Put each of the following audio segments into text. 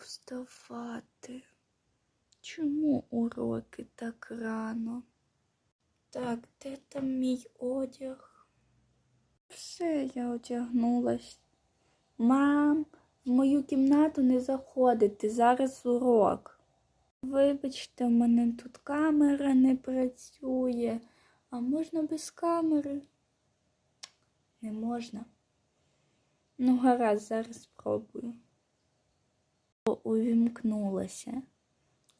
вставати. Чому уроки так рано? Так, де там мій одяг? Все, я одягнулась. Мам, в мою кімнату не заходити, зараз урок. Вибачте, в мене тут камера не працює. А можна без камери? Не можна. Ну, гаразд, зараз спробую. Увімкнулася.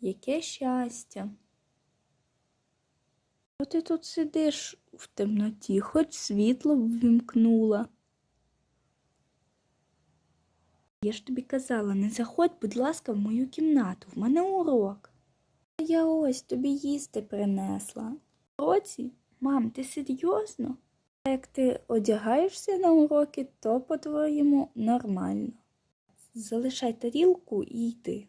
Яке щастя. Що ти тут сидиш в темноті, хоч світло ввімкнула. Я ж тобі казала, не заходь, будь ласка, в мою кімнату, в мене урок. Я ось тобі їсти принесла. Уроці? Мам, ти серйозно? Як ти одягаєшся на уроки, то по-твоєму нормально. Залишай тарілку і йди.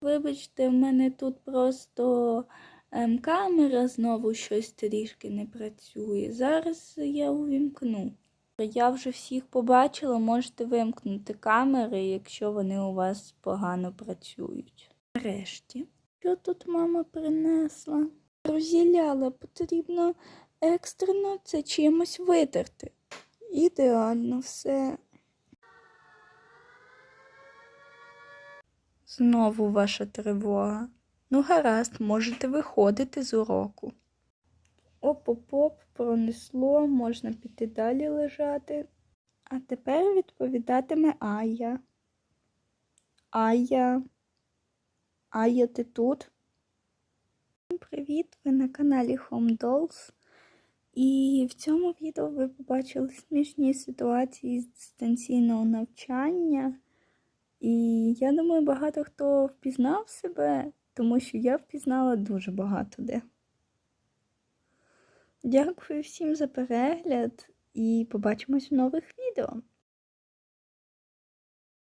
Вибачте, в мене тут просто ем, камера знову щось трішки не працює. Зараз я увімкну. Я вже всіх побачила, можете вимкнути камери, якщо вони у вас погано працюють. Нарешті, що тут мама принесла? Розділяла, потрібно екстрено це чимось витерти. Ідеально все. Знову ваша тривога. Ну, гаразд, можете виходити з уроку. Оп-оп-оп, пронесло, можна піти далі лежати. А тепер відповідатиме Ая. Ая. Ая, ти тут? Привіт! Ви на каналі Home Dolls. І в цьому відео ви побачили смішні ситуації з дистанційного навчання. І я думаю, багато хто впізнав себе, тому що я впізнала дуже багато де. Дякую всім за перегляд і побачимось в нових відео.